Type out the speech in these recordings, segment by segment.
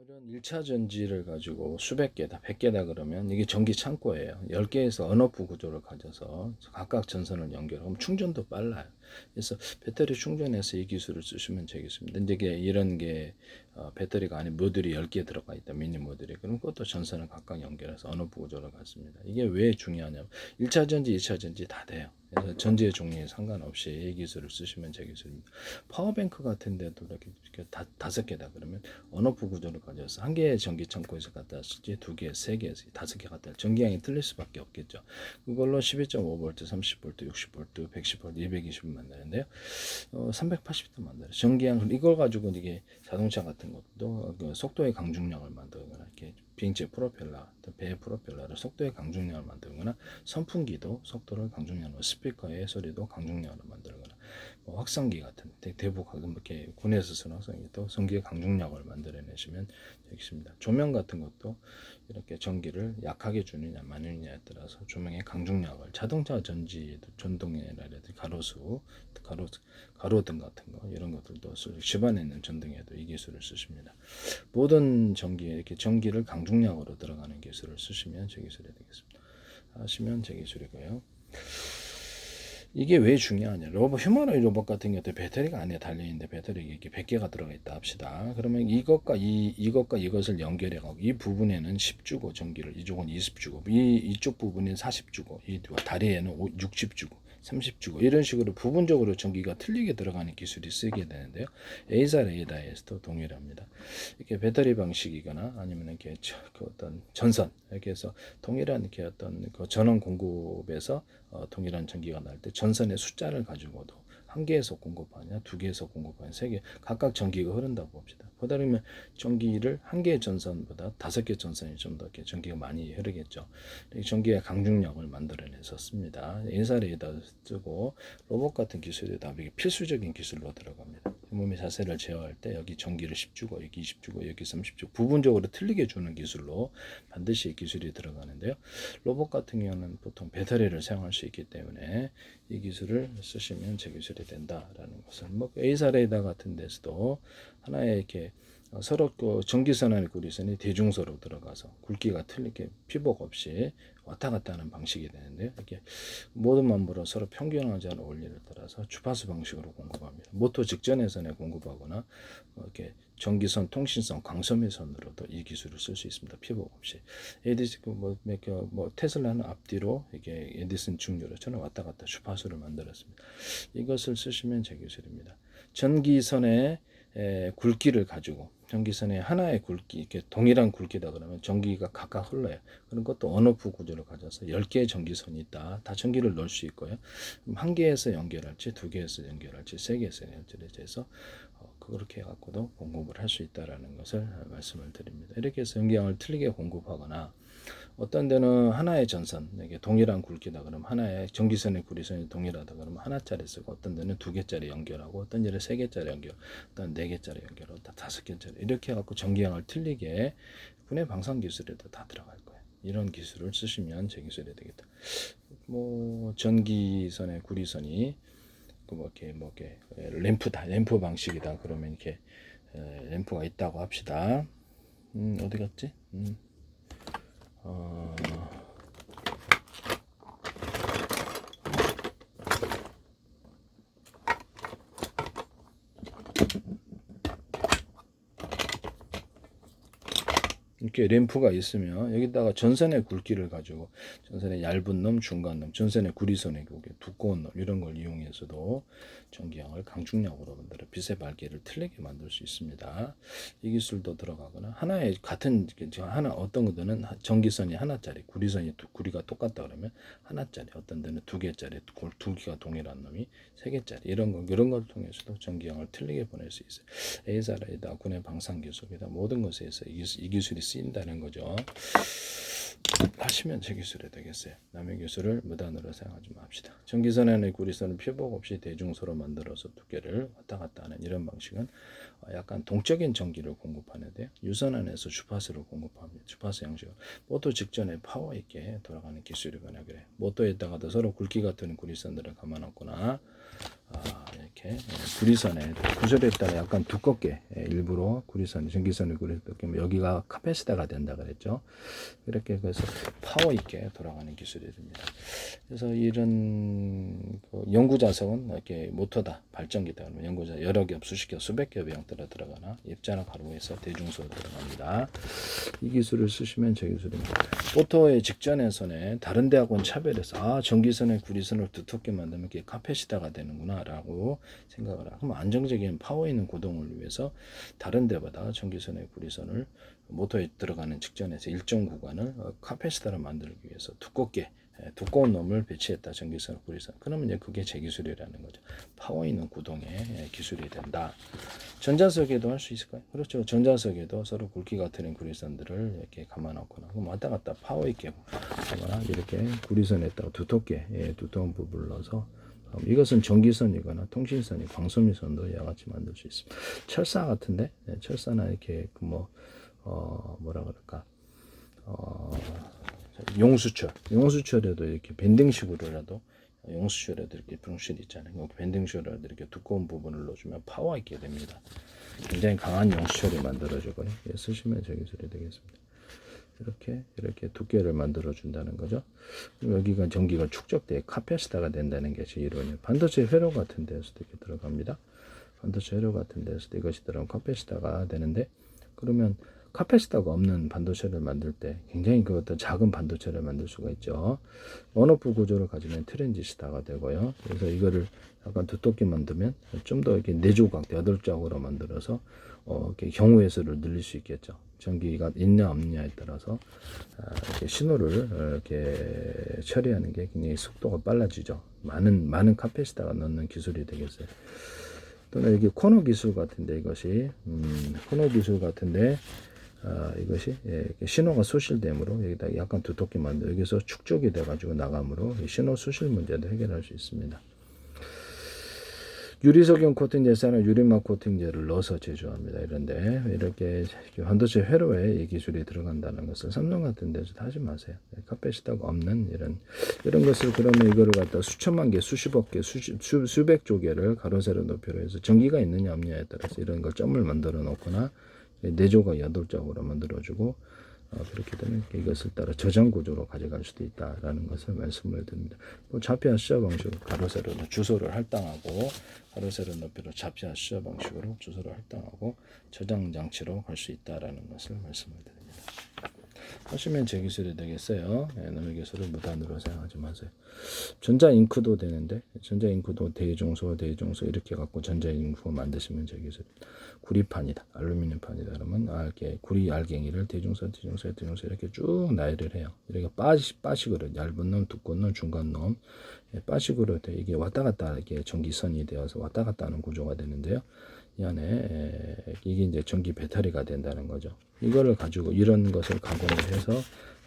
이런 1차 전지를 가지고 수백 개다, 100개다 그러면 이게 전기 창고예요. 10개에서 언어프 구조를 가져서 각각 전선을 연결하면 충전도 빨라요. 그래서 배터리 충전해서 이 기술을 쓰시면 되겠습니다. 근데 이게 이런 게 어, 배터리가 아닌 모듈이 10개 들어가 있다. 미니 모듈이. 그럼 그것도 전선을 각각 연결해서 언어프 구조를 갖습니다. 이게 왜 중요하냐면 1차 전지, 2차 전지 다 돼요. 그래서 전지의 종류에 상관없이 이 기술을 쓰시면 제 기술입니다. 파워뱅크 같은 데도 이렇게, 이렇게 다, 다섯 개다 그러면 언어프 구조를 가져서 한 개의 전기 창고에서 갖다 쓸지 두 개, 세 개, 다섯 개 갖다 전기량이 틀릴 수밖에 없겠죠. 그걸로 12.5V, 30V, 60V, 110V, 220V 만드는데요. 어, 380도 만들어요. 전기량 이걸 가지고 이게 자동차 같은 것도 그 속도의 강중량을 만들거나 이렇게 비행체 프로펠러, 또배 프로펠러를 속도의 강중량을 만들거나 선풍기도 속도를 강중량으로 스피커의 소리도 강중량으로 만들거나 뭐 확성기 같은 대- 대부 이렇게 군에서 쓰는 확성기도 전기의 강중량을 만들어내시면 되겠습니다. 조명 같은 것도 이렇게 전기를 약하게 주느냐 많이 주느냐에 따라서 조명의 강중량을 자동차 전지 전동이라든지 가로수 가로 가로등 같은 거 이런 것들도 쓸- 집안에 있는 전등에도 이 기술을 쓰십니다. 모든 전기에 이렇게 전기를 강중량으로 들어가는 기술을 쓰시면 제 기술이 되겠습니다. 하시면 제 기술이고요. 이게 왜 중요하냐? 로봇 휴머노이 로봇 같은 경우도 배터리가 안에 달려 있는데 배터리 이렇게 100개가 들어가 있다 합시다. 그러면 이것과 이 이것과 이것을 연결해 가고 이 부분에는 10주고 전기를 이쪽은 20주고 이 이쪽 부분은 40주고 이 다리에는 60주고 30주고 이런 식으로 부분적으로 전기가 틀리게 들어가는 기술이 쓰게 되는데요. 에이사 레이더에서도 동일합니다. 이렇게 배터리 방식이거나 아니면 이렇게 저- 그 어떤 전선 이렇게 해서 동일한 이렇게 어떤 그 전원 공급에서 어, 동일한 전기가 날 때 전선의 숫자를 가지고도 한 개에서 공급하냐, 두 개에서 공급하냐, 세 개 각각 전기가 흐른다고 봅시다. 보다 보면 전기를 한 개의 전선보다 다섯 개 전선이 좀 더 전기가 많이 흐르겠죠. 이 전기의 강중력을 만들어내서 씁니다. 인사레이더 쓰고 로봇 같은 기술이 다 이게 필수적인 기술로 들어갑니다. 몸의 자세를 제어할 때 여기 전기를 10주고 여기 20주고 여기 30주 부분적으로 틀리게 주는 기술로 반드시 이 기술이 들어가는데요. 로봇 같은 경우는 보통 배터리를 사용할 수 있기 때문에 이 기술을 쓰시면 제 기술이 된다라는 것을 뭐 에이사 레이더 같은 데서도 하나의 이렇게 어, 서로 그 전기선하는 구리선이 대중소로 들어가서 굵기가 틀리게 피복 없이 왔다 갔다 하는 방식이 되는데요. 이렇게 모든 만물은 서로 평균하지 않은 원리를 따라서 주파수 방식으로 공급합니다. 모터 직전에선에 공급하거나 어, 이렇게 전기선, 통신선, 광섬유선으로도 이 기술을 쓸 수 있습니다. 피복 없이. 에디슨 뭐, 몇 개, 뭐 테슬라는 앞뒤로 이게 에디슨 중류로 저는 왔다 갔다 주파수를 만들었습니다. 이것을 쓰시면 제 기술입니다. 전기선의 에, 굵기를 가지고 전기선의 하나의 굵기 이렇게 동일한 굵기다 그러면 전기가 각각 흘러요. 그런 것도 언어프 구조를 가져서 10개의 전기선이 있다. 다 전기를 넣을 수 있고요. 한 개에서 연결할지 두 개에서 연결할지 세 개에서 연결할지 해서 어, 그렇게 해갖고도 공급을 할 수 있다라는 것을 말씀을 드립니다. 이렇게 해서 전기량을 틀리게 공급하거나 어떤 데는 하나의 전선, 이게 동일한 굵기다 그러면 하나의 전기선의 구리선이 동일하다 그러면 하나짜리 쓰고 어떤 데는 두 개짜리 연결하고 어떤 데는 세 개짜리 연결, 어떤 네 개짜리 연결하고 다 다섯 개짜리 이렇게 해갖고 전기량을 틀리게 분해 방산 기술에도 다 들어갈 거예요. 이런 기술을 쓰시면 제 기술이 되겠다. 뭐 전기선의 구리선이 그뭐 이렇게 뭐 이렇게 램프다, 램프 방식이다 그러면 이렇게 에, 램프가 있다고 합시다. 음 어디 갔지? 음. 어... 이렇게 램프가 있으면 여기다가 전선의 굵기를 가지고 전선의 얇은 놈, 중간 놈, 전선의 구리선의 그게 두꺼운 놈 이런 걸 이용해서도 전기량을 강중량으로 만들어 빛의 밝기를 틀리게 만들 수 있습니다. 이 기술도 들어가거나 하나의 같은 저 하나 어떤 것들은 전기선이 하나짜리, 구리선이 두, 구리가 똑같다 그러면 하나짜리, 어떤 데는 두 개짜리, 두, 두 개가 동일한 놈이 세 개짜리 이런 거 이런 걸 통해서도 전기량을 틀리게 보낼 수 있어요. 에이사라이다 군의 방산 기술이다 모든 이, 기술- 이 기술이 쓰 인다는 거죠. 하시면 제 기술이 되겠어요. 남의 기술을 무단으로 사용하지 맙시다. 전기선에는 구리선은 피복 없이 대중소로 만들어서 두께를 왔다 갔다 하는 이런 방식은 어, 약간 동적인 전기를 공급하는데 유선 안에서 주파수를 공급합니다. 주파수 형식으로 모터 직전에 파워 있게 돌아가는 기술이거나 그래. 모터에다가도 서로 굵기 같은 구리선들을 감아놨거나 아, 이렇게 구리선에 따라 약간 두껍게 예, 일부러 구리선 전기선을 하면 여기가 카페시다가 된다 그랬죠. 이렇게 그래서 파워 있게 돌아가는 기술이 됩니다. 그래서 이런 그 연구 자석은 이렇게 모터다 발전기다 그러면 연구자 여러 겹 수십 겹 수백 겹이 형태로 들어가나 입자나 가루에서 대중소로 들어갑니다. 이 기술을 쓰시면 저 기술입니다. 오토의 직전에서는 다른 대학원 차별해서 아 전기선에 구리선을 두텁게 만들면 이게 카페시다가 되는구나라고 생각을 하고 그럼 안정적인 파워 있는 고동을 위해서 다른 데보다 전기선의 구리선을 모터에 들어가는 직전에서 일정 구간을 어, 카페시다로 만들기 위해서 두껍게 예, 두꺼운 놈을 배치했다 전기선 구리선. 그러면 이제 그게 제 기술이라는 거죠. 파워 있는 구동의 예, 기술이 된다. 전자석에도 할 수 있을까요? 그렇죠. 전자석에도 서로 굵기가 틀린 구리선들을 이렇게 감아놓거나 그럼 왔다 갔다 파워 있게 하거나 이렇게 구리선에다가 두텁게 예, 두꺼운 부분을 넣어서 음, 이것은 전기선이거나 통신선이 광섬유선도 같이 만들 수 있습니다. 철사 같은데 예, 철사나 이렇게 그뭐 어, 뭐라 그럴까 어, 용수철 용수철에도 이렇게 밴딩식으로라도 용수철에도 이렇게 붕실 있잖아요. 그 밴딩식으로라도 이렇게 두꺼운 부분을 넣어주면 파워 있게 됩니다. 굉장히 강한 용수철이 만들어지고요. 예, 쓰시면 저 기술이 되겠습니다. 이렇게 이렇게 두께를 만들어 준다는 거죠. 여기가 전기가 축적돼 카페시타가 된다는 게제 이론이에요. 반도체 회로 같은 데서도 이렇게 들어갑니다. 반도체 회로 같은 데서도 이것이 들어가면 카페시타가 되는데 그러면 카페시타가 없는 반도체를 만들 때 굉장히 그 어떤 작은 반도체를 만들 수가 있죠. 원오프 구조를 가지면 트랜지스타가 되고요. 그래서 이거를 약간 두텁게 만들면 좀 더 이렇게 네 조각, 여덟 짝으로 만들어서 어, 이렇게 경우의 수를 늘릴 수 있겠죠. 전기가 있냐 없느냐에 따라서 아, 이렇게 신호를 어, 이렇게 처리하는 게 굉장히 속도가 빨라지죠. 많은 많은 카페시타가 넣는 기술이 되겠어요. 또는 이게 코너 기술 같은데 이것이 음, 코너 기술 같은데 아, 이것이 예, 신호가 소실되므로 여기다 약간 두텁게 만들 여기서 축적이 돼가지고 나가므로 이 신호 소실 문제도 해결할 수 있습니다. 유리석용 코팅제사는 유리막 코팅제를 넣어서 제조합니다. 이런데 이렇게 반도체 회로에 이 기술이 들어간다는 것을 삼성 같은 데서 하지 마세요. 카페시타가 없는 이런 이런 것을 그러면 이거를 갖다 수천만 개, 수십억 개, 수십, 수, 수백 조 개를 가로 세로 높이로 해서 전기가 있느냐 없느냐에 따라서 이런 걸 점을 만들어 놓거나 네 조각 여덟 짝으로 만들어주고 어, 그렇게 되면 이것을 따라 저장 구조로 가져갈 수도 있다라는 것을 말씀을 드립니다. 뭐 좌표와 수자 방식으로 가로 세로 주소를 할당하고 가로 세로 높이로 좌표와 수자 방식으로 주소를 할당하고 저장 장치로 갈 수 있다라는 것을 말씀을 드립니다. 하시면 제 기술이 되겠어요. 예, 남의 기술을 무단으로 사용하지 마세요. 전자 잉크도 되는데 전자 잉크도 대중소 대중소 이렇게 갖고 전자 잉크 만드시면 제 기술. 구리판이다, 알루미늄 판이다 그러면 아, 이렇게 구리 알갱이를 대중소 대중소 대중소 이렇게 쭉 나열을 해요. 이렇게 빠시 빠식으로 얇은 놈, 두꺼운 놈, 중간 놈 예, 빠식으로 돼 이게 왔다 갔다 이렇게 전기선이 되어서 왔다 갔다 하는 구조가 되는데요. 이 안에 에, 이게 이제 전기 배터리가 된다는 거죠. 이거를 가지고 이런 것을 가공을 해서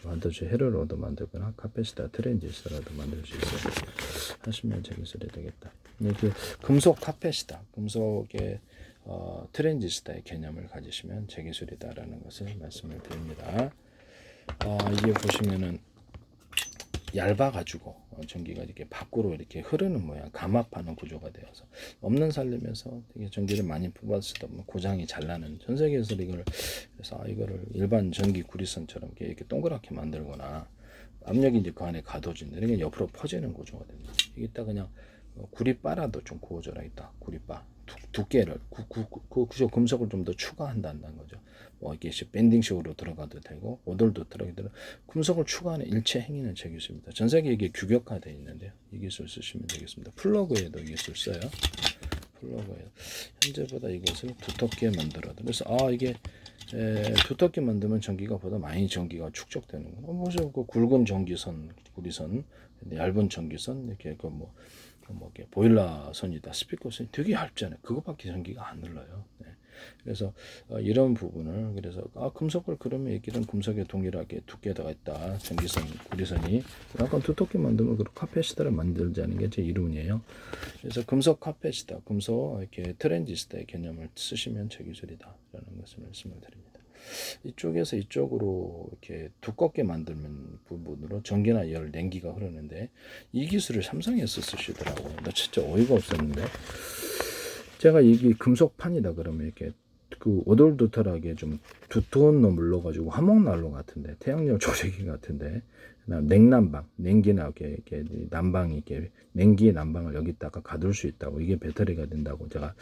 반도체 회로로도 만들거나 카페시타 트랜지스터라도 만들 수 있어요. 하시면 제 기술이 되겠다. 이렇게 금속 카페시타, 금속의 어, 트랜지스터의 개념을 가지시면 제 기술이다라는 것을 말씀을 드립니다. 어, 이게 보시면은 얇아가지고 어, 전기가 이렇게 밖으로 이렇게 흐르는 모양 감압하는 구조가 되어서 없는 살리면서 되게 전기를 많이 보면 고장이 잘 나는 전 세계에서 이걸 그래서 아, 이거를 일반 전기 구리선처럼 이렇게, 동그랗게 만들거나 압력이 이제 그 안에 가둬진다 이게 옆으로 퍼지는 구조가 됩니다 이게 딱 그냥 어, 구리바라도 좀 구워져라 있다 구리바 두, 두께를 구, 구, 구, 구조 금속을 좀 더 추가한다는 거죠. 뭐 이게 밴딩식으로 들어가도 되고 오돌도 들어가도 되고 금속을 추가하는 일체 행위는 제 기술입니다. 전 세계에 이게 규격화되어 있는데요. 이 기술 쓰시면 되겠습니다. 플러그에도 이 기술 써요. 플러그에 현재보다 이것을 두텁게 만들어도 그래서 아 이게 에, 두텁게 만들면 전기가 보다 많이 전기가 축적되는구나. 뭐, 그 굵은 전기선, 구리선, 얇은 전기선 이렇게 그뭐 뭐 이렇게 보일러 선이다 스피커 선이 되게 얇잖아요. 그것밖에 전기가 안 흘러요. 네. 그래서 어, 이런 부분을 그래서 아 금속을 그러면 이런 금속에 동일하게 두께가 있다 전기선 구리선이 약간 두텁게 만들면 그 카페시타를 만들자는 게 제 이론이에요. 그래서 금속 카페시타, 금속 이렇게 트랜지스타의 개념을 쓰시면 제 기술이다 라는 것을 말씀을 드립니다. 이쪽에서 이쪽으로 이렇게 두껍게 만들면 부분으로 전기나 열, 냉기가 흐르는데 이 기술을 삼성에서 쓰시더라고요. 나 진짜 어이가 없었는데 제가 이게 금속판이다 그러면 이렇게 그 오돌도털하게 좀 두터운 놈 물러가지고 화목난로 같은데 태양열 조리기 같은데 그다음 냉난방 냉기나 이렇게, 이렇게 난방이 이렇게 냉기의 난방을 여기다가 가둘 수 있다고 이게 배터리가 된다고 제가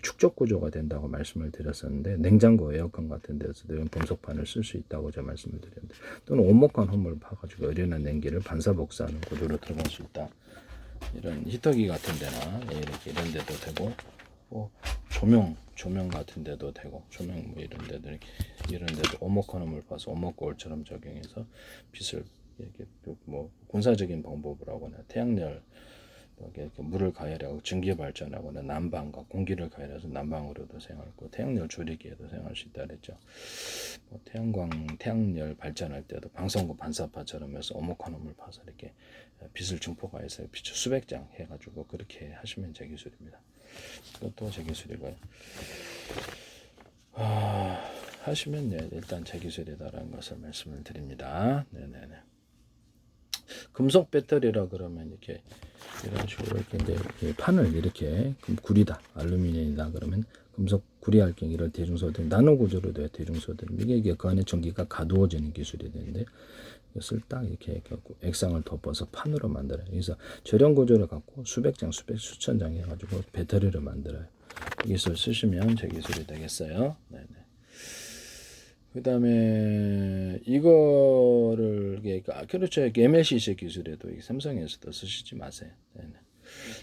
축적 구조가 된다고 말씀을 드렸었는데 냉장고 에어컨 같은 데서도 이런 금속판을 쓸 수 있다고 제가 말씀을 드렸는데 또는 오목한 홈을 파가지고 열연한 냉기를 반사 복사하는 구조로 들어갈 수 있다. 이런 히터기 같은 데나 예, 이렇게 이런 데도 되고 뭐 조명 조명 같은 데도 되고 조명 뭐 이런 데도 이런 데도 오목헌음을 봐서 오목거울처럼 적용해서 빛을 이렇게 뭐 군사적인 방법으로 하거나 태양열 이렇게 물을 가열하고 전기 발전하거나 난방과 공기를 가열해서 난방으로도 사용하고 태양열 조리기에도 사용할 수 있다 그랬죠. 뭐 태양광 태양열 발전할 때도 방성구 반사파처럼 해서 오목헌음을 봐서 이렇게 빛을 증폭하여서 빛을 수백 장 해가지고 그렇게 하시면 제 기술입니다. 이것도 제 기술이고요. 아, 하시면 네, 일단 제 기술이다라는 것을 말씀을 드립니다. 네네네. 금속 배터리라 그러면 이렇게 이런 식으로 이렇게 이제 이 판을 이렇게 금- 구리다 알루미늄이다 그러면 금속 구리 알갱이를 대중소들 나노 구조로 돼 대중소들 이게 이게 그 안에 전기가 가두어지는 기술이 되는데 이것을 딱 이렇게 이렇게 갖고 액상을 덮어서 판으로 만들어요. 그래서 절연 구조를 갖고 수백 장, 수백 수천 장 해가지고 배터리를 만들어요. 이 기술 쓰시면 제 기술이 되겠어요. 네네. 그 다음에 이거를 아, 그렇죠 MLCC 기술에도 삼성에서도 쓰시지 마세요. 네네.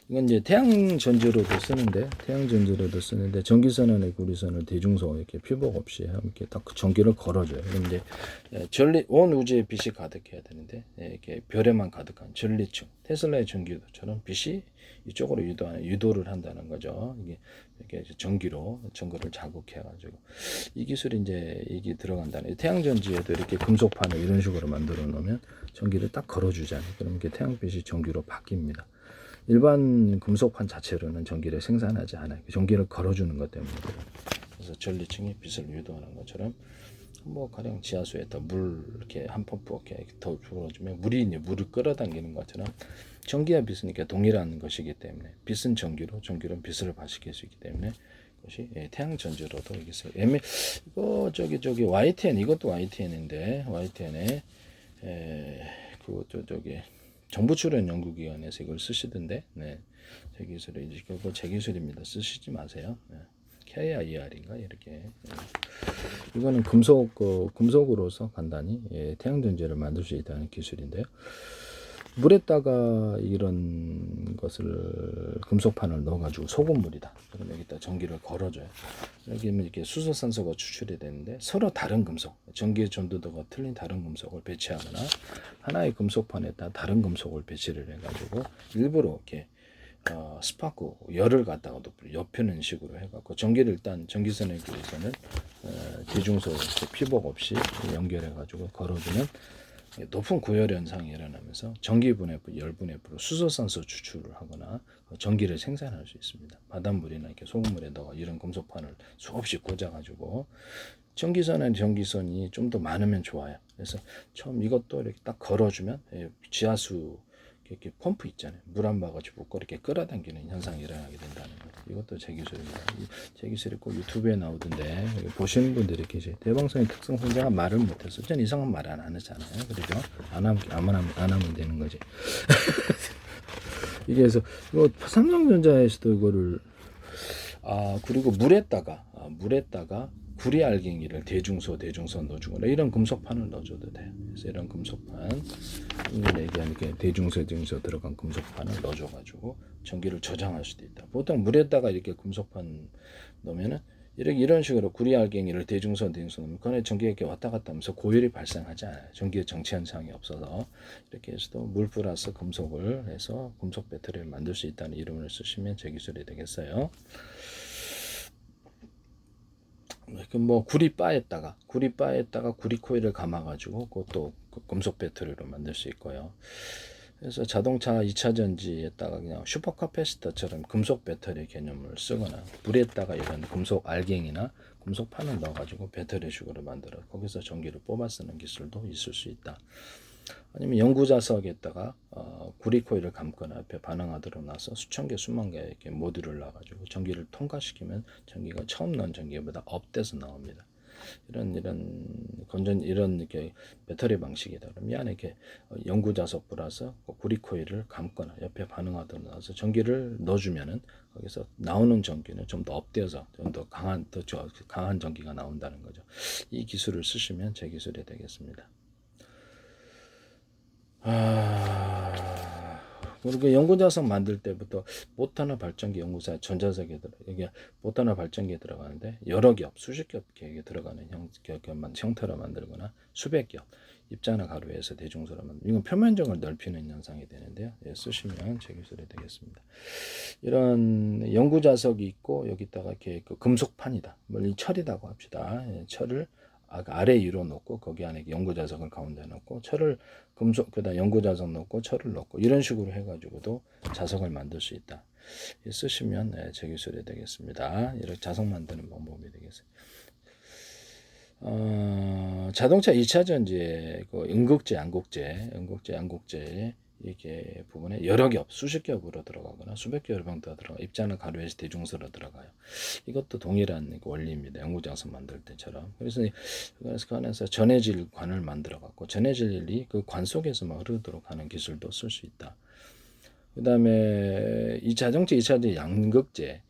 이건 이제 태양 전지로도 쓰는데 태양 전지로도 쓰는데 전기선 안에 구리선을 대중소 이렇게 피복 없이 이렇게 딱그 전기를 걸어줘요. 그런데 예, 전리 온 우주에 빛이 가득해야 되는데 예, 이렇게 별에만 가득한 전리층 테슬라의 전기도처럼 빛이 이쪽으로 유도하는 유도를 한다는 거죠. 이게 이렇게 전기로 전구를 자극해가지고 이 기술이 이제 이게 들어간다는 태양 전지에도 이렇게 금속판을 이런 식으로 만들어 놓으면 전기를 딱 걸어주잖아요. 그럼 이게 태양빛이 전기로 바뀝니다. 일반 금속판 자체로는 전기를 생산하지 않아요. 전기를 걸어주는 것 때문에. 그래서 전리층이 빛을 유도하는 것처럼 뭐 가령 지하수에 더물 이렇게 한 펌프 이렇게 더 불어주면 물이 이제 물을 끌어당기는 것처럼 전기와 빛은 이렇게 동일한 것이기 때문에 빛은 전기로 전기는 빛을 발시킬 수 있기 때문에 그것이 예, 태양 전지로도 애매 이거 저기 저기 YTN 이것도 YTN인데 YTN에 그저 저기 정부 출연 연구기관에서 이걸 쓰시던데 네. 제 기술이 이제 그거 제 기술입니다. 쓰시지 마세요. 네. KIR인가 이렇게 예. 이거는 금속 그 금속으로서 간단히 예, 태양 전지를 만들 수 있다는 기술인데요. 물에다가 이런 것을 금속판을 넣어가지고 소금물이다. 그럼 여기다 전기를 걸어줘요. 여기면 이렇게 수소산소가 추출이 되는데 서로 다른 금속, 전기의 전도도가 틀린 다른 금속을 배치하거나 하나의 금속판에다 다른 금속을 배치를 해가지고 일부러 이렇게 어, 스파크 열을 갖다가 엽히는 식으로 해갖고 전기를 일단 전기선에 비해서는 어, 대중소 피복 없이 연결해가지고 걸어주면 높은 구열 현상이 일어나면서 전기 분해부, 열 분해부로 수소산소 추출을 하거나 전기를 생산할 수 있습니다. 바닷물이나 이렇게 소금물에다가 이런 금속판을 수없이 꽂아가지고 전기선에 전기선이 좀 더 많으면 좋아요. 그래서 처음 이것도 이렇게 딱 걸어주면 예, 지하수 이렇게 펌프 있잖아요. 물한 바가지 붓고 이렇게 끌어당기는 현상이 일어나게 된다는 거. 이것도 제 기술입니다. 이- 제 기술이 꼭 유튜브에 나오던데 보시는 분들이 계세요. 대방송의 특성 혼자가 말을 못해서 전 이상한 말 안 하잖아요. 그렇죠? 안 하면 안 하면, 안 하면 되는 거지. 이게 그래서 이거 삼성전자에서도 이거를 아 그리고 물에다가 아, 물에다가 구리 알갱이를 대중소 대중소 넣어주거나 이런 금속판을 넣어줘도 돼요. 그래서 이런 금속판 이걸 얘기하는 게 대중소 대중소 들어간 금속판을 넣어줘가지고 전기를 저장할 수도 있다. 보통 물에다가 이렇게 금속판 넣으면은 이렇게 이런 식으로 구리 알갱이를 대중소 대중소 넣으면 그 안에 전기가 이렇게 왔다 갔다 하면서 고열이 발생하지 않아요. 전기의 정체 현상이 없어서 이렇게 해서도 물 플러스 금속을 해서 금속 배터리를 만들 수 있다는 이름을 쓰시면 제 기술이 되겠어요. 그뭐 구리바에다가 구리바에다가 구리 코일을 감아가지고 그것도 그 금속 배터리로 만들 수 있고요. 그래서 자동차 2차 전지에다가 그냥 슈퍼 카패시터처럼 금속 배터리 개념을 쓰거나 물에다가 이런 금속 알갱이나 금속 판을 넣어가지고 배터리식으로 만들어 거기서 전기를 뽑아 쓰는 기술도 있을 수 있다. 아니면 연구자석에다가 어, 구리 코일을 감거나 옆에 반응하도록 나서 수천 개 수만 개 이렇게 모듈을 놔가지고 전기를 통과시키면 전기가 처음 넣은 전기보다 업돼서 나옵니다. 이런 이런 건전 이런 이렇게 배터리 방식이다. 그럼 이 안에 이렇게 연구 자석 플러스 구리 코일을 감거나 옆에 반응하도록 나서 전기를 넣어주면은 거기서 나오는 전기는 좀 더 업되어서 좀 더 강한 더 저- 강한 전기가 나온다는 거죠. 이 기술을 쓰시면 제 기술이 되겠습니다. 아, 그리고 연구자석 만들 때부터 모터나 발전기 연구사 전자석에 들어 여기 모터나 발전기에 들어가는데 여러 겹, 수십 겹 이렇게 들어가는 형, 겨- 겨- 형태로 만들거나 수백 겹 입자나 가루에서 대중소로 만 이건 표면적을 넓히는 현상이 되는데요. 예, 쓰시면 제 기술이 되겠습니다. 이런 연구자석이 있고 여기다가 이렇게 그 금속판이다. 뭐이 철이라고 합시다. 예, 철을 아- 아래 위로 놓고 거기 안에 연구 자석을 가운데 놓고 철을 금속 그다 연구 자석 넣고 철을 넣고 이런 식으로 해가지고도 자석을 만들 수 있다. 예, 쓰시면 예, 제 기술이 되겠습니다. 이렇게 자석 만드는 방법이 되겠습니다. 어, 자동차 2차 전지의 그 음극재, 양극재, 음극재, 양극재 이렇게 부분에 여러 겹, 수십 겹으로 들어가거나 수백 겹을 더 들어가 입자는 가루에서 대중소로 들어가요. 이것도 동일한 그 원리입니다. 연구장소 만들 때처럼. 그래서 이- 그래서 전해질 관을 만들어 갖고 전해질이 그 관 속에서만 흐르도록 하는 기술도 쓸 수 있다. 그 다음에 이 자동차 2차전 양극재 어,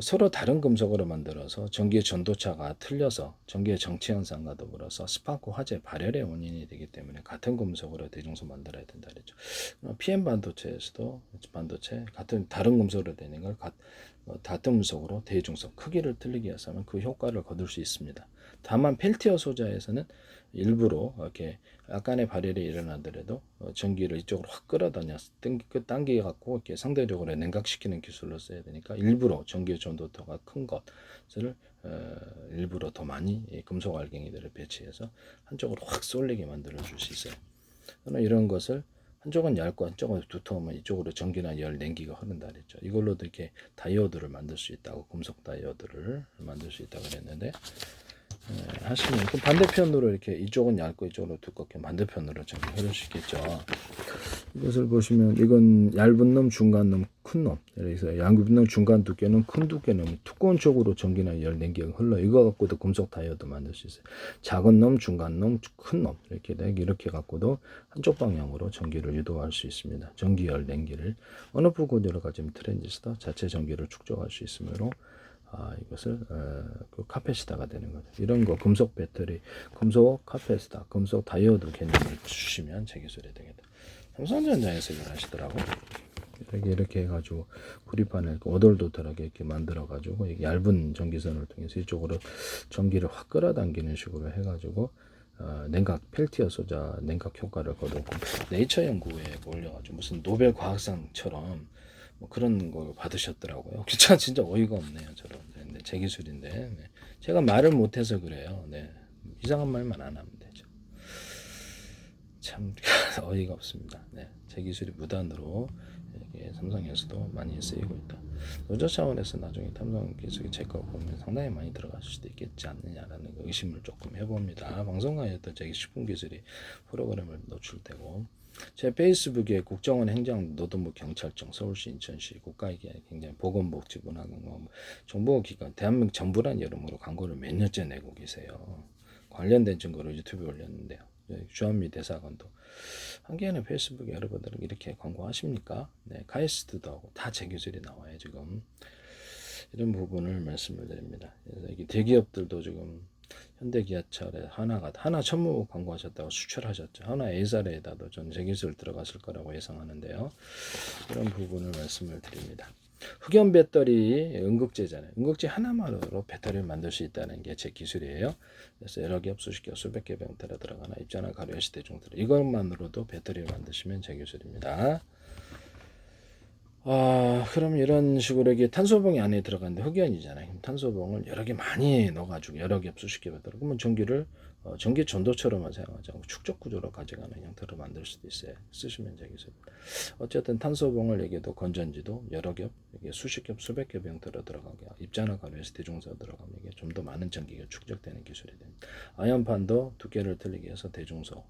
서로 다른 금속으로 만들어서 전기의 전도차가 틀려서 전기의 정치 현상과 더불어서 스파크 화재 발열의 원인이 되기 때문에 같은 금속으로 대중소 만들어야 된다 그랬죠. PM 반도체에서도 반도체 같은 다른 금속으로 되는 걸 가- 어, 같은 금속으로 대중소 크기를 틀리게 해서는 그 효과를 거둘 수 있습니다. 다만 펠티어 소자에서는 일부러 이렇게 약간의 발열이 일어나더라도 어, 전기를 이쪽으로 확 당기, 그 당겨 갖고 이렇게 상대적으로 냉각시키는 기술로 써야 되니까 일부러 전기 전도도가 큰 것을 어, 일부러 더 많이 이 금속 알갱이들을 배치해서 한쪽으로 확 쏠리게 만들어 줄 수 있어요. 그러나 이런 것을 한쪽은 얇고 한쪽은 두터우면 이쪽으로 전기나 열 냉기가 흐른다 그랬죠. 이걸로도 이렇게 다이오드를 만들 수 있다고 금속 다이오드를 만들 수 있다고 그랬는데 예, 하시면 그 반대편으로 이렇게 이쪽은 얇고 이쪽으로 두껍게 반대편으로 전기 흐를 수 있겠죠. 이것을 보시면 이건 얇은 놈, 중간 놈, 큰 놈. 그래서 얇은 놈, 중간 두께는 큰 두께는 두꺼운 쪽으로 전기나 열 냉기가 흘러. 이거 갖고도 금속 다이오드 만들 수 있어요. 작은 놈, 중간 놈, 큰 놈. 이렇게 돼. 이렇게 갖고도 한쪽 방향으로 전기를 유도할 수 있습니다. 전기 열 냉기를 어느 부구조로 가지면 트랜지스터 자체 전기를 축적할 수 있으므로 아, 이것을 어, 그 카페시타가 되는 거죠. 이런 거 금속 배터리, 금속 카페시타, 금속 다이오드 개념을 주시면 제 기술이 되겠다. 삼성전자에서 이걸 하시더라고. 이렇게 이렇게 해가지고 구리판을 오돌도돌하게 이렇게 만들어가지고 얇은 전기선을 통해서 이쪽으로 전기를 확 끌어당기는 식으로 해가지고 어, 냉각 펠티어 소자 냉각 효과를 거두고 네이처 연구에 올려가지고 무슨 노벨 과학상처럼 뭐 그런 걸 받으셨더라고요. 진짜 진짜 어이가 없네요, 저런. 네, 제 기술인데 네. 제가 말을 못해서 그래요. 네. 이상한 말만 안 하면 되죠. 참 어이가 없습니다. 네. 제 기술이 무단으로 이렇게 삼성에서도 많이 쓰이고 있다. 노조 차원에서 나중에 삼성 기술이 제거 보면 상당히 많이 들어갈 수도 있겠지 않느냐라는 그 의심을 조금 해봅니다. 방송가에도 제 식품 기술이 프로그램을 노출되고 제 페이스북에 국정원 행정 노동부 경찰청 서울시 인천시 국가기관 굉장히 보건복지부나 뭐 정보기관 대한민국 정부란 이름으로 광고를 몇 년째 내고 계세요. 관련된 증거를 유튜브에 올렸는데요. 네, 주한미 대사관도 한개는 페이스북에 여러분들은 이렇게 광고하십니까? 네, 카이스트도 하고 다 제 기술이 나와요 지금 이런 부분을 말씀을 드립니다. 그래서 대기업들도 지금 현대기아차에 하나가 하나 천무 광고하셨다고 수출하셨죠. 하나 A사례에다도 전 제기술 들어갔을 거라고 예상하는데요. 이런 부분을 말씀을 드립니다. 흑연 배터리 응극제잖아요. 응극제 하나만으로 배터리를 만들 수 있다는 게 제 기술이에요. 그래서 여러 겹, 수십 겹, 수백 개 병태로 들어가나 입자나 가루 시대 정도 이것만으로도 배터리를 만드시면 제 기술입니다. 아, 그럼 이런 식으로 이게 탄소봉이 안에 들어가는데 흑연이잖아요. 탄소봉을 여러 개 많이 넣어가지고 여러 개 수십 개 들어. 그러면 전기를 어, 전기 전도처럼만 사용하지 않고 축적 구조로 가져가는 형태로 만들 수도 있어요. 쓰시면 되겠습니다. 어쨌든 탄소봉을 여기도 건전지도 여러 겹, 이게 수십 겹, 수백 겹 형태로 들어가게 입자나 가루에서 대중소 들어가면 이게 좀 더 많은 전기가 축적되는 기술이 됩니다. 아연판도 두께를 틀리게 해서 대중소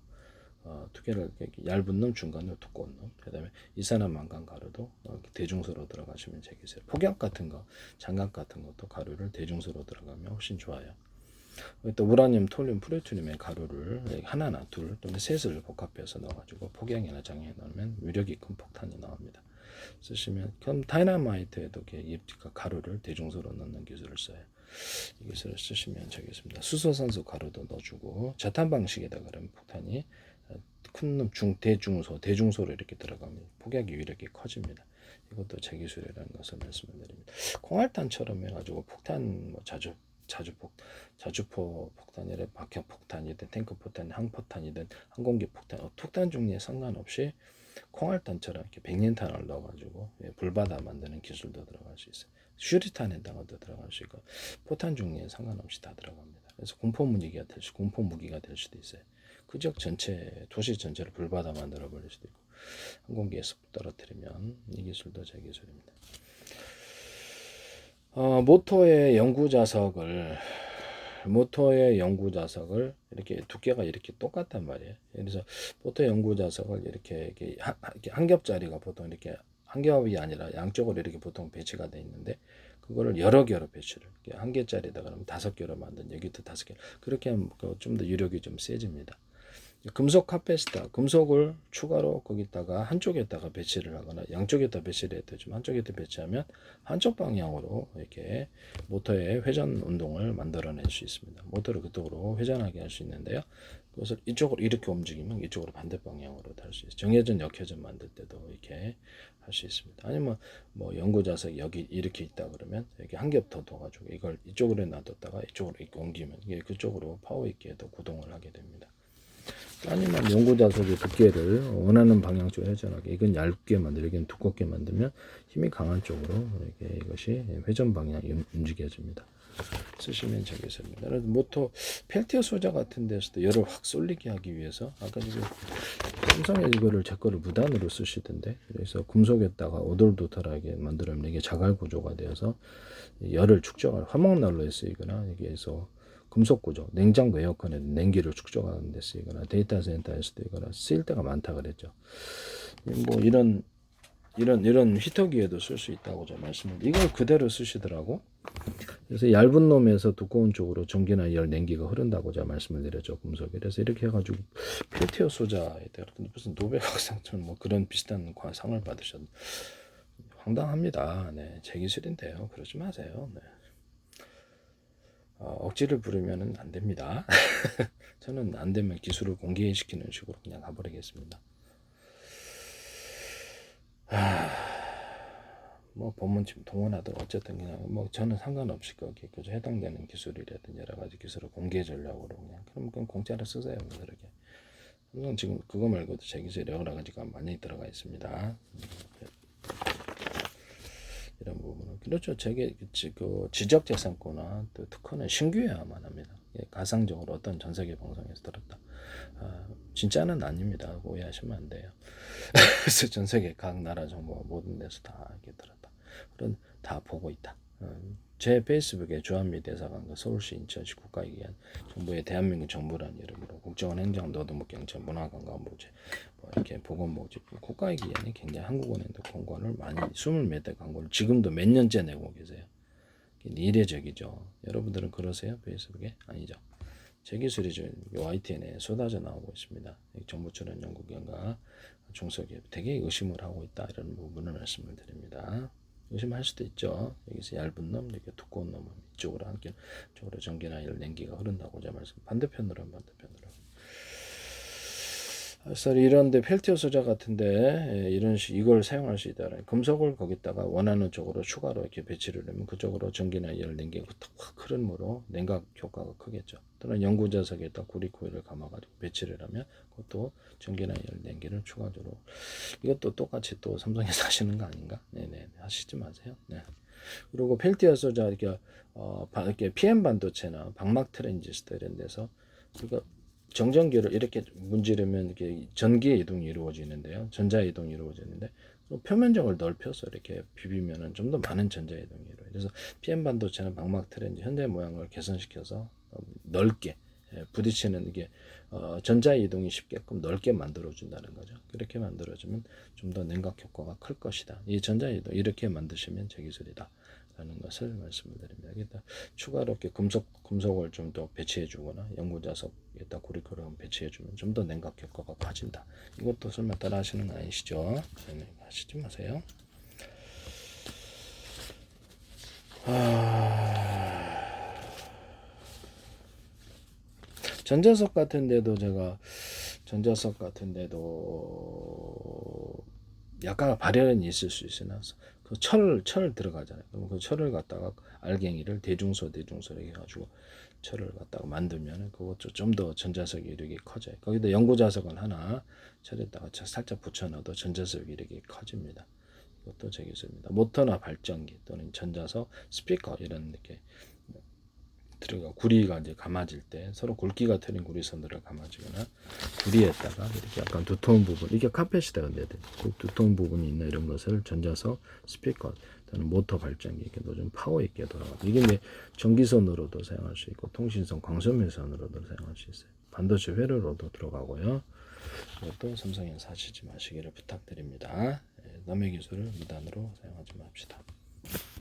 어, 두 개를 이렇게 얇은 놈, 중간 놈, 두꺼운 놈. 그다음에 이산화 망간 가루도 어, 대중소로 들어가시면 되겠어요. 폭약 같은 거, 장갑 같은 것도 가루를 대중소로 들어가면 훨씬 좋아요. 또 우라늄, 톨륨, 플루토늄의 가루를 하나나 둘 또는 셋을 복합해서 넣어가지고 폭약이나 장에 넣으면 위력이 큰 폭탄이 나옵니다. 쓰시면 그럼 다이나마이트에도 이렇게 이 가루를 대중소로 넣는 기술을 써요. 이 기술을 쓰시면 되겠습니다. 수소산소 가루도 넣어주고 자탄 방식에다 그러면 폭탄이 큰 놈, 중, 대중소, 대중소로 이렇게 들어가면 폭약의 위력이 커집니다. 이것도 제 기술이라는 것을 말씀을 드립니다. 콩알탄처럼 해가지고 폭탄 뭐 자주 자주폭 자주포 폭탄이래 박형 폭탄이든 탱크 폭탄, 항폭탄이든 항공기 폭탄, 어, 폭탄 종류에 상관없이 콩알탄처럼 이렇게 백린탄을 넣어가지고 예, 불바다 만드는 기술도 들어갈 수 있어요. 슈리탄에다가도 들어갈 수 있고 포탄 종류에 상관없이 다 들어갑니다. 그래서 공포 무기가 될 수, 공포 무기가 될 수도 있어요. 그 지역 전체 도시 전체를 불바다 만들어 버릴 수도 있고 항공기에서 떨어뜨리면 이 기술도 제 기술입니다. 어, 모터의 연구 자석을 모터의 연구 자석을 이렇게 두께가 이렇게 똑같단 말이에요. 그래서 모터 연구 자석을 이렇게, 이렇게 한, 한 겹짜리가 보통 이렇게 한 겹이 아니라 양쪽으로 이렇게 보통 배치가 돼 있는데 그거를 여러 개로 배치를 한 개짜리다 그러면 다섯 개로 만든 여기도 다섯 개 그렇게 하면 그좀더 유력이 좀 세집니다. 금속 카페시터, 금속을 추가로 거기다가 한쪽에다가 배치를 하거나 양쪽에다 배치를 해도 좀 한쪽에다 배치하면 한쪽 방향으로 이렇게 모터의 회전 운동을 만들어낼 수 있습니다. 모터를 그쪽으로 회전하게 할 수 있는데요. 그것을 이쪽으로 이렇게 움직이면 이쪽으로 반대 방향으로 달수 있어요. 정회전, 역회전 만들 때도 이렇게 할 수 있습니다. 아니면 뭐 연구 자석 여기 이렇게 있다 그러면 여기 한겹 더 둬가지고 이걸 이쪽으로 놔뒀다가 이쪽으로 이렇게 옮기면 이게 그쪽으로 파워 있게 더 구동을 하게 됩니다. 아니면 연구 자석의 두께를 원하는 방향 쪽으로 회전하게 이건 얇게 만들고 이건 두껍게 만들면 힘이 강한 쪽으로 이렇게 이것이 회전 방향이 움직여집니다. 쓰시면 되겠습니다. 모터 펠티어 소자 같은 데서도 열을 확 쏠리게 하기 위해서 아까 지금 삼성에 이거를 제 거를 무단으로 쓰시던데 그래서 금속에다가 오돌도탈하게 만들면 이게 자갈 구조가 되어서 열을 축적할 화목난로에 쓰이거나 여기에서 금속 구조, 냉장고 에어컨에 냉기를 축적하는 데 쓰이거나 데이터 센터에 쓰이거나 쓰일 때가 많다 그랬죠. 뭐 이런 이런 이런 히터기에도 쓸 수 있다고 제가 말씀을 이걸 그대로 쓰시더라고. 그래서 얇은 놈에서 두꺼운 쪽으로 전기나 열 냉기가 흐른다고 제가 말씀을 드렸죠 금속에. 그래서 이렇게 해가지고 필티어 소자에 대한 무슨 노벨학상처럼 뭐 그런 비슷한 과- 상을 받으셨. 황당합니다. 네, 제 기술인데요. 그러지 마세요. 네. 어, 억지를 부르면은 안 됩니다. 저는 안 되면 기술을 공개시키는 식으로 그냥 가버리겠습니다. 하, 뭐 법문팀 동원하든 어쨌든 그냥 뭐 저는 상관없이 거기에 그저 해당되는 기술이라든 여러 가지 기술을 공개 전략으로 그냥 그럼 그건 공짜로 쓰세요 그렇게. 물론 지금 그거 말고도 제 기술이 여러 가지가 많이 들어가 있습니다. 이런 부분은 그렇죠. 제게 그 지- 그 지적재산권과 또 특허는 신규해야만 합니다. 예, 가상적으로 어떤 전 세계 방송에서 들었다. 아, 진짜는 아닙니다. 오해하시면 안 돼요. 그래서 전 세계 각 나라 정보 모든 데서 다 이렇게 들었다. 그런 다 보고 있다. 음, 제 페이스북에 주한미 대사관과 서울시 인천시 국가기관 정부의 대한민국 정부라는 이름으로 국정원 행정 노동부 경찰 문화관광부제 뭐 이렇게 보건복지부 국가의 기관이 굉장히 한국은행도 공관을 많이 스물 몇 대 광고를 지금도 몇 년째 내고 계세요. 이례적이죠. 여러분들은 그러세요? 페이스북에? 아니죠. 제 기술이 저 YTN에 쏟아져 나오고 있습니다. 정부 출연 연구기관과 중소기업 되게 의심을 하고 있다 이런 부분을 말씀을 드립니다. 의심할 수도 있죠. 여기서 얇은 놈, 이렇게 두꺼운 놈은 이쪽으로 함께 쪽으로 전기나 열 냉기가 흐른다고 제가 말씀. 반대편으로 하면 반대편으로. 그래서 이런데 펠티어 소자 같은데 예, 이런 식 이걸 사용할 수 있다. 금속을 거기다가 원하는 쪽으로 추가로 이렇게 배치를 하면 그쪽으로 전기나 열 냉기가 확 흐름으로 냉각 효과가 크겠죠. 또는 연구 자석에다 구리 코일을 감아가지고 배치를 하면 그것도 전기나 열 냉기를 추가적으로 이것도 똑같이 또 삼성에서 하시는 거 아닌가? 네네 하시지 마세요. 네. 그리고 펠티어 소자 이렇게 어 바- 이렇게 PM 반도체나 방막 트랜지스터 이런 데서 그러니까 정전기를 이렇게 문지르면 이렇게 전기의 이동이 이루어지는데요. 전자 이동이 이루어지는데 또 표면적을 넓혀서 이렇게 비비면은 좀 더 많은 전자 이동이 이루어요. 그래서 PM 반도체는 방막 트렌드 현대 모양을 개선시켜서 어, 넓게 예, 부딪히는 이게 어, 전자 이동이 쉽게끔 넓게 만들어 준다는 거죠. 그렇게 만들어 주면 좀 더 냉각 효과가 클 것이다. 이 전자 이동 이렇게 만드시면 제 기술이다. 라는 것을 말씀을 드립니다. 여기다 추가로 이렇게 금속 금속을 좀 더 배치해 주거나 연구 자석에다 고리크롬 배치해 주면 좀 더 냉각 효과가 커진다. 이것도 설마 따라 하시는 거 아니시죠? 네, 하시지 마세요. 아... 전자석 같은데도 제가 전자석 같은데도 약간 발열은 있을 수 있으나 그 철, 철 들어가잖아요. 그럼 그 철을 갖다가 알갱이를 대중소 대중소 이렇게 해가지고 철을 갖다가 만들면 그것도 좀 더 전자석 이력이 커져요. 거기다 연고 자석은 하나 철에다가 살짝 붙여 넣어도 전자석 이력이 커집니다. 이것도 제 기술입니다. 모터나 발전기 또는 전자석, 스피커 이런 이렇게 들어가 구리가 이제 감아질 때 서로 굵기가 틀린 구리선들을 감아주거나 구리에다가 이렇게 약간 두터운 부분 이게 카펫이다 근데 그 두터운 부분이 있나 이런 것을 전자석 스피커 또는 모터 발전기 이렇게 좀 파워 있게 돌아가 이게 이제 전기선으로도 사용할 수 있고 통신선 광선면선으로도 사용할 수 있어요. 반도체 회로로도 들어가고요. 이것도 삼성에서 하시지 마시기를 부탁드립니다. 예, 남의 기술을 무단으로 사용하지 맙시다